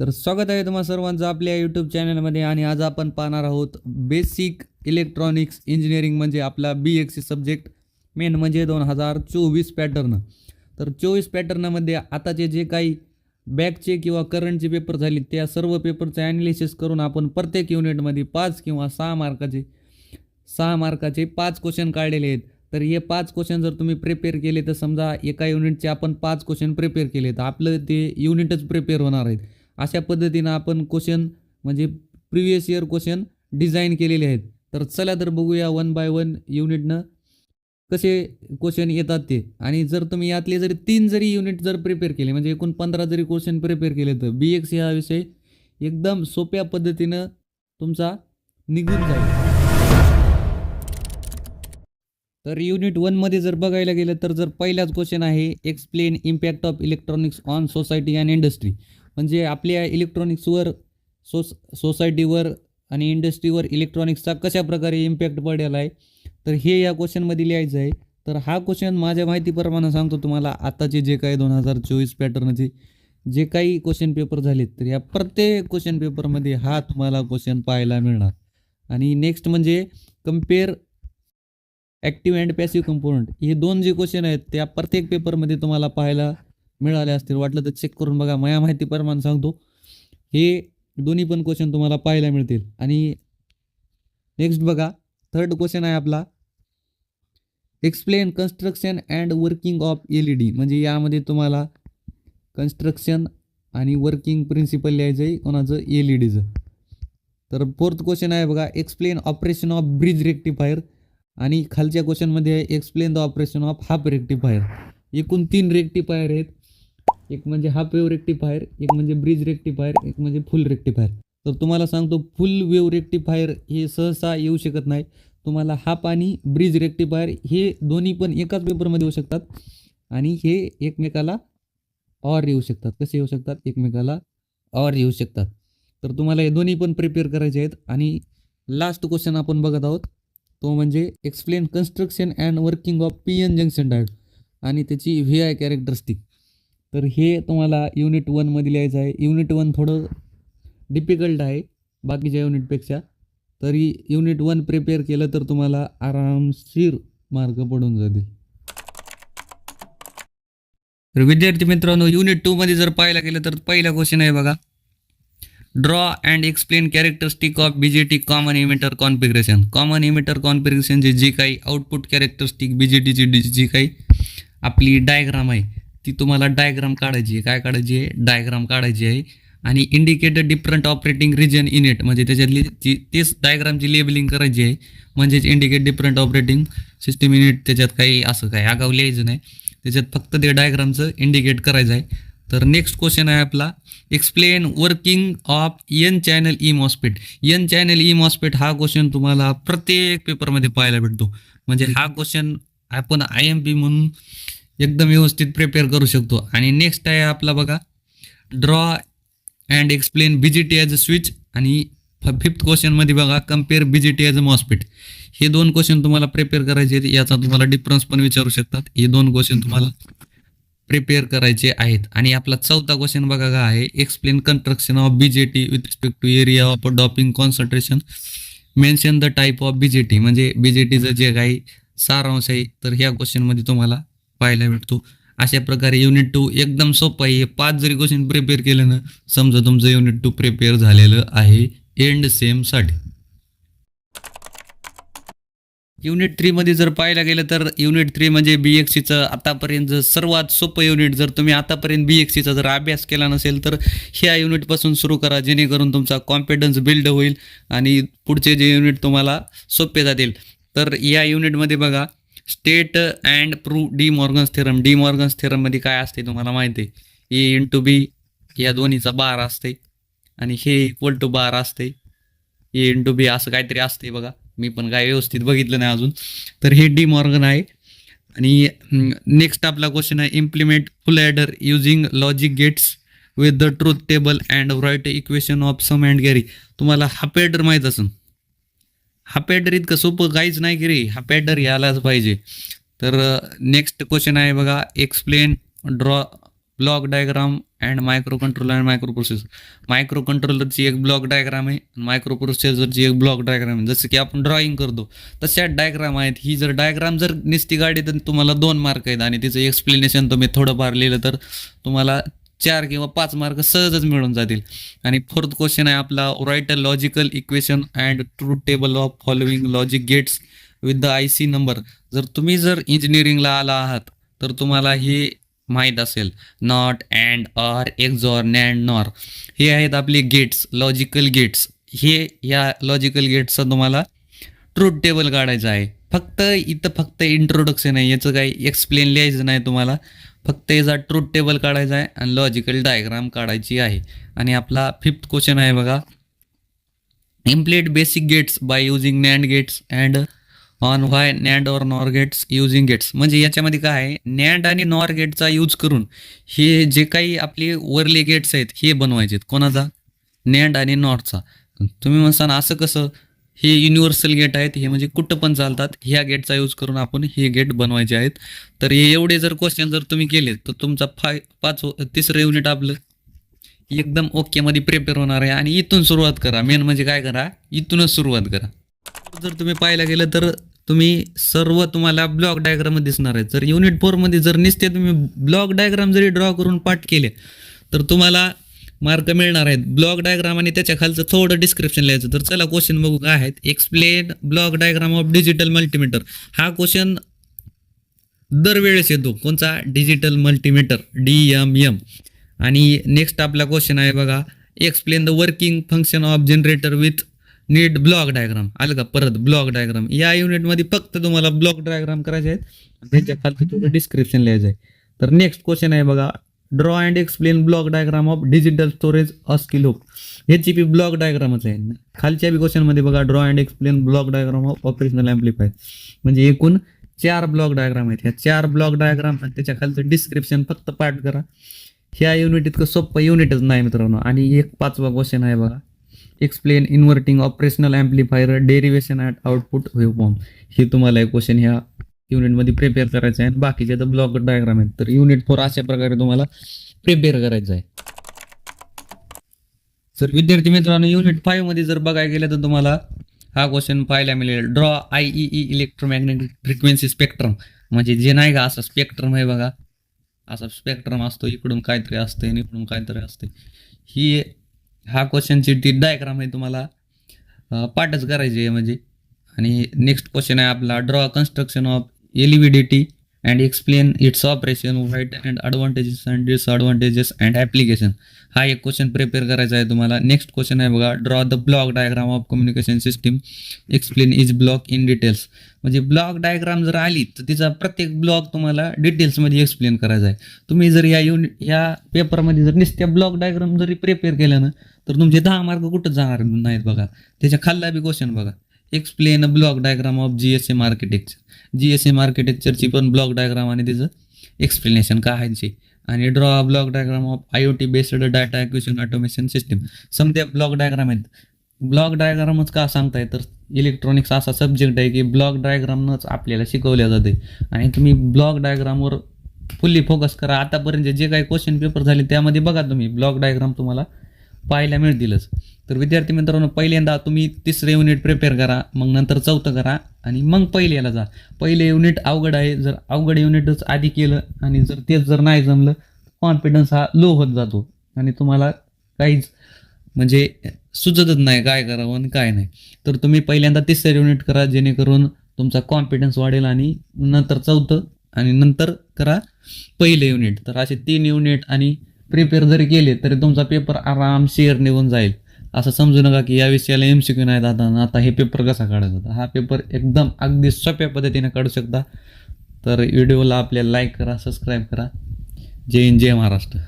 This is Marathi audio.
तर स्वागत आहे तुम्हा सर्वांचं आपल्या यूट्यूब चॅनलमध्ये आणि आज आपण पाहणार आहोत बेसिक इलेक्ट्रॉनिक्स इंजिनिअरिंग म्हणजे आपला बी एक्ससी सब्जेक्ट मेन म्हणजे दोन हजार चोवीस पॅटर्न तर चोवीस पॅटर्नमध्ये आताचे जे काही बॅकचे किंवा करंटचे पेपर झाले त्या सर्व पेपरचं ॲनालिसिस करून आपण प्रत्येक युनिटमध्ये पाच किंवा सहा मार्काचे सहा मार्काचे पाच क्वेश्चन काढलेले आहेत. तर हे पाच क्वेश्चन जर तुम्ही प्रिपेअर केले तर समजा एका युनिटचे आपण पाच क्वेश्चन प्रिपेअर केले तर आपलं ते युनिटच प्रिपेअर होणार आहेत. अशा पद्धतीनं आपण क्वेश्चन म्हणजे प्रिव्हियस इयर क्वेश्चन डिझाईन केलेले आहेत. तर चला तर बघूया वन बाय वन युनिटनं कसे क्वेश्चन येतात ते. आणि जर तुम्ही यातले जरी तीन जरी युनिट जर प्रिपेअर केले म्हणजे एकूण पंधरा जरी क्वेश्चन प्रिपेअर केले तर बी एक्स हा विषय एकदम सोप्या पद्धतीनं तुमचा निघून जाईल. तर युनिट वनमध्ये जर बघायला गेलं तर जर पहिलाच क्वेश्चन आहे explain impact of electronics on society and industry म्हणजे आपल्या इलेक्ट्रॉनिक्सवर सोस सोसायटीवर आणि इंडस्ट्रीवर इलेक्ट्रॉनिक्सचा कशा प्रकारे इम्पॅक्ट पडलेला आहे तर हे या क्वेश्चनमध्ये लिहायचं आहे. तर हा क्वेश्चन माझ्या माहितीप्रमाणे सांगतो तुम्हाला आताचे जे काही दोन हजार चोवीस पॅटर्नचे जे काही क्वेश्चन पेपर झालेत तर या प्रत्येक क्वेश्चन पेपरमध्ये हा तुम्हाला क्वेश्चन पाहायला मिळणार. आणि नेक्स्ट म्हणजे compare active and passive component हे दोन जे क्वेश्चन आहेत त्या प्रत्येक पेपरमध्ये तुम्हाला पाहायला मिळाले असतील वाटलं तर चेक करून बघा. मया माहिती प्रमाण सांगतो हे दोन्ही पण क्वेश्चन तुम्हाला पाहायला मिळतील. आणि नेक्स्ट बघा थर्ड क्वेश्चन आहे आपला. Explain construction and working of L E D म्हणजे यामध्ये तुम्हाला कन्स्ट्रक्शन आणि वर्किंग प्रिन्सिपल लिहायचं आहे कोणाचं? एल ई डीचं तर फोर्थ क्वेश्चन आहे बघा explain operation of bridge rectifier आणि खालच्या क्वेश्चनमध्ये आहे explain the operation of half rectifier एकूण तीन रेक्टिफायर आहेत. एक म्हणजे हाफ वेव्ह रेक्टिफायर एक म्हणजे ब्रिज रेक्टिफायर एक म्हणजे फुल रेक्टिफायर. तर तुम्हाला सांगतो फुल वेव्ह रेक्टिफायर हे सहसा येऊ शकत नाही. तुम्हाला हाफ आणि ब्रिज रेक्टिफायर हे दोन्ही पण एकाच पेपरमध्ये येऊ शकतात आणि हे एकमेकाला ऑर येऊ शकतात. कसे येऊ शकतात? एकमेकाला ऑर येऊ शकतात. तर तुम्हाला हे दोन्ही पण प्रिपेअर करायचे आहेत आणि लास्ट क्वेश्चन आपण बघत आहोत. तो म्हणजे explain construction and working of P N junction diode आणि त्याची व्ही आय कॅरेक्टरिस्टिक तर हे तुम्हाला युनिट वनमध्ये लिहायचं आहे. युनिट वन थोडं डिफिकल्ट आहे बाकीच्या युनिटपेक्षा तरी युनिट वन प्रिपेअर केलं तर तुम्हाला आरामशीर मार्ग पडून जातील. तर विद्यार्थी मित्रांनो युनिट टूमध्ये जर पाहायला गेलं तर पहिला क्वेश्चन आहे बघा. Draw and explain characteristic of B J T common emitter configuration common emitter कॉन्फिगरेशनची जी काही आउटपुट कॅरेक्टरिस्टिक बी जे टीची जी काही आपली डायग्राम आहे ती तुम्हाला डायग्राम काढायची आहे. काय काढायची आहे? डायग्राम काढायची आहे. आणि indicated different operating region in it म्हणजे त्याच्यातली ती तेच डायग्रामची लेबलिंग करायची आहे. म्हणजेच indicate different operating system unit त्याच्यात काही असं काय आगाव लिहायचं नाही. त्याच्यात फक्त ते डायग्रामचं इंडिकेट करायचं आहे. तर नेक्स्ट क्वेश्चन आहे आपला. Explain working of N channel E MOSFET N channel E MOSFET हा क्वेश्चन तुम्हाला प्रत्येक पेपरमध्ये पाहायला भेटतो. म्हणजे हा क्वेश्चन आपण आय एम पी म्हणून एकदम व्यवस्थित प्रिपेअर करू शकतो. आणि नेक्स्ट आहे आपला बघा draw and explain B J T as a switch आणि फिफ्थ क्वेश्चनमध्ये बघा compare B J T as a MOSFET हे दोन क्वेश्चन तुम्हाला प्रिपेअर करायचे आहेत याचा तुम्हाला डिफरन्स पण विचारू शकतात. हे दोन क्वेश्चन तुम्हाला प्रिपेअर करायचे आहेत. आणि आपला चौथा क्वेश्चन बघा का आहे explain construction of B J T with respect to area of doping concentration mention the type of B J T म्हणजे बी जे टीचं जे काही सारांश आहे तर ह्या क्वेश्चनमध्ये तुम्हाला पाहायला भेटतो. अशा प्रकारे युनिट टू एकदम सोपं आहे. पाच जरी क्वेश्चन प्रिपेअर केलं ना समजा तुमचं युनिट टू प्रिपेअर झालेलं आहे. एंड सेमसाठी युनिट थ्रीमध्ये जर पाहायला गेलं तर युनिट थ्री म्हणजे बी एस सीचं आतापर्यंत सर्वात सोपं युनिट जर तुम्ही आतापर्यंत बी एस सीचा जर अभ्यास केला नसेल तर ह्या युनिटपासून सुरू करा. जेणेकरून तुमचा कॉन्फिडन्स बिल्ड होईल आणि पुढचे जे युनिट तुम्हाला सोपे जातील. तर या युनिटमध्ये बघा state and prove De Morgan's theorem. De Morgan's थेरममध्ये काय असते तुम्हाला माहिती आहे? ए इंटू बी या दोन्हीचा बार असते आणि हे इक्वल टू बार असते ए इंटू बी असं काहीतरी असते बघा. मी पण काय व्यवस्थित बघितलं नाही अजून. तर हे डी मॉर्गन आहे. आणि नेक्स्ट आपला क्वेश्चन आहे implement full adder using logic gates with the truth table and write equation of sum and carry तुम्हाला हाफ ॲडर माहीत असून हा ॲडर इतकं सोपं काहीच नाही की रे. हा ॲडर यायलाच पाहिजे. तर नेक्स्ट क्वेश्चन आहे बघा. Explain draw block diagram and microcontroller and microprocessor micro कंट्रोलरची एक ब्लॉक डायग्राम आहे मायक्रो प्रोसेसरची एक ब्लॉक डायग्राम आहे. जसं की आपण ड्रॉइंग करतो तशा डायग्राम आहेत. ही जर डायग्राम जर निस्ती गाडी तर तुम्हाला दोन मार्क आहेत आणि तिचं एक्सप्लेनेशन तुम्ही थोडंफार लिहिलं तर तुम्हाला चार किंवा पाच मार्क सहजच मिळून जातील. आणि फोर्थ क्वेश्चन आहे आपला write a logical equation and truth table of following logic gates with the I C number जर तुम्ही जर इंजिनिअरिंगला आला आहात तर तुम्हाला हे माहीत असेल. NOT AND OR XOR NAND NOR हे आहेत आपले गेट्स लॉजिकल गेट्स हे या लॉजिकल गेट्सचा तुम्हाला ट्रूथ टेबल काढायचं आहे. फक्त इथं फक्त इंट्रोडक्शन आहे. याचं काही एक्सप्लेन लिहायचं नाही तुम्हाला. फक्त याचा ट्रूथ टेबल काढायचा आहे आणि लॉजिकल डायग्राम काढायची आहे. आणि आपला फिफ्थ क्वेश्चन आहे बघा. Implement basic gates by using NAND gates and only NAND or NOR gates using gates म्हणजे याच्यामध्ये काय आहे? नॅन्ड आणि नॉर गेटचा यूज करून हे जे काही आपले वरले गेट्स आहेत हे बनवायचे आहेत कोणाचा? नॅन्ड आणि नॉरचा तुम्ही म्हणसान असं कसं? हे युनिव्हर्सल गेट आहेत हे म्हणजे कुठं पण चालतात ह्या गेटचा यूज करून आपण हे गेट बनवायचे आहेत. तर हे एवढे जर क्वेश्चन जर तुम्ही केले तर तुमचा फाय पाच तिसरं युनिट आपलं एकदम ओकेमध्ये प्रिपेअर होणार आहे आणि इथून सुरुवात करा. मेन म्हणजे काय करा? इथूनच सुरुवात करा. जर तुम्ही पाहायला गेलं तर तुम्ही सर्व तुम्हाला ब्लॉक डायग्राम दिसणार आहे जर युनिट फोरमध्ये जर निसते तुम्ही ब्लॉक डायग्राम जरी ड्रॉ करून पाठ केले तर तुम्हाला मार्क मिळणार आहेत. ब्लॉक डायग्राम आणि त्याच्या खालचं थोडं डिस्क्रिप्शन लिहायचं तर चला क्वेश्चन बघू काय आहेत. Explain block diagram of digital multimeter हा क्वेश्चन दरवेळेस येतो. कोणता? Digital multimeter D M M आणि नेक्स्ट आपला क्वेश्चन आहे बघा. Explain the working function of generator with neat block diagram आलं का? परत ब्लॉक डायग्राम या युनिटमध्ये फक्त तुम्हाला ब्लॉक डायग्राम करायचे आहेत. त्याच्या खालचं थोडं डिस्क्रिप्शन लिहायचं आहे. तर नेक्स्ट क्वेश्चन आहे बघा. Draw and explain block diagram of digital storage ऑस्किलोप ह्याची बी ब्लॉक डायग्रामच आहे. खालच्या बी क्वेश्चनमध्ये बघा draw and explain block diagram of operational amplifier म्हणजे एकूण चार ब्लॉक डायग्राम आहेत. ह्या चार ब्लॉक डायग्राम आणि त्याच्या खालचं डिस्क्रिप्शन फक्त पाठ करा. ह्या युनिट इतकं सोपं युनिटच नाही मित्रांनो. आणि एक पाचवा क्वेश्चन आहे बघा. Explain inverting operational amplifier derivation at output wave form हे तुम्हाला एक क्वेश्चन ह्या युनिटमध्ये प्रिपेअर करायचं आहे. आणि बाकीचे तर ब्लॉक डायग्राम आहेत. तर युनिट फोर अशा प्रकारे तुम्हाला प्रिपेअर करायचं आहे. तर विद्यार्थी मित्रांनो युनिट फाईव्हमध्ये जर बघायला गेलं तर तुम्हाला हा क्वेश्चन पाहायला मिळेल. Draw I E E electromagnetic frequency spectrum म्हणजे जे नाही का असं स्पेक्ट्रम आहे बघा. असा स्पेक्ट्रम असतो इकडून काहीतरी असते आणि इकडून काहीतरी असते. ही हा क्वेश्चनची ती डायग्राम आहे तुम्हाला पाठच करायची आहे म्हणजे. आणि नेक्स्ट क्वेश्चन आहे आपला draw construction of LVDT and explain its operation white and advantages and disadvantages and application हा एक क्वेश्चन प्रिपेअर करायचा आहे तुम्हाला. नेक्स्ट क्वेश्चन आहे बघा. Draw the block diagram of communication system explain is block in details म्हणजे ब्लॉक डायग्राम जर आली तर तिचा प्रत्येक ब्लॉक तुम्हाला डिटेल्समध्ये एक्सप्लेन करायचा आहे. तुम्ही जर या युनि या पेपरमध्ये जर नुसत्या ब्लॉक डायग्राम जरी प्रिपेअर केलं ना तर तुमचे दहा मार्क कुठं जाणार नाहीत बघा. त्याच्या खाल्ला बी क्वेश्चन बघा. Explain a block diagram of G S M architecture G S M आर्किटेक्चरची पण ब्लॉक डायग्राम आणि त्याचं एक्सप्लेनेशन काय आहे आणि draw block diagram of I O T based data acquisition automation system समजा ब्लॉक डायग्राम आहेत. ब्लॉक डायग्रामच का सांगताय? तर इलेक्ट्रॉनिक्स असा सब्जेक्ट आहे की ब्लॉक डायग्रामनंच आपल्याला शिकवल्या जाते. आणि तुम्ही ब्लॉक डायग्रामवर फुल्ली फोकस करा. आतापर्यंत जे काही क्वेश्चन पेपर झाले त्यामध्ये बघा तुम्ही. ब्लॉक डायग्राम तुम्हाला पाहायला मिळतीलच. तर विद्यार्थी मित्रांनो पहिल्यांदा तुम्ही तिसरं युनिट प्रिपेअर करा मग नंतर चौथं करा आणि मग पहिल्याला जा. पहिले युनिट अवघड आहे जर अवघड युनिटच आधी केलं आणि जर तेच जर नाही जमलं कॉन्फिडन्स हा लो होत जातो. आणि तुम्हाला काहीच म्हणजे सुचतच नाही काय करावं आणि काय नाही. तर तुम्ही पहिल्यांदा तिसरं युनिट करा जेणेकरून तुमचा कॉन्फिडन्स वाढेल आणि नंतर चौथं आणि नंतर करा पहिलं युनिट तर असे तीन युनिट आणि प्रिपेअर जरी केले तरी तुमचा पेपर आरामशीर निघून जाईल. असं समजू नका की या विषयाला एम सी क्यू नाही आता आता हे पेपर कसा काढायचा हा पेपर एकदम अगदी सोप्या पद्धतीने काढू शकता. तर व्हिडिओला आपल्या लाईक करा सबस्क्राईब करा. जय हिंद जय महाराष्ट्र.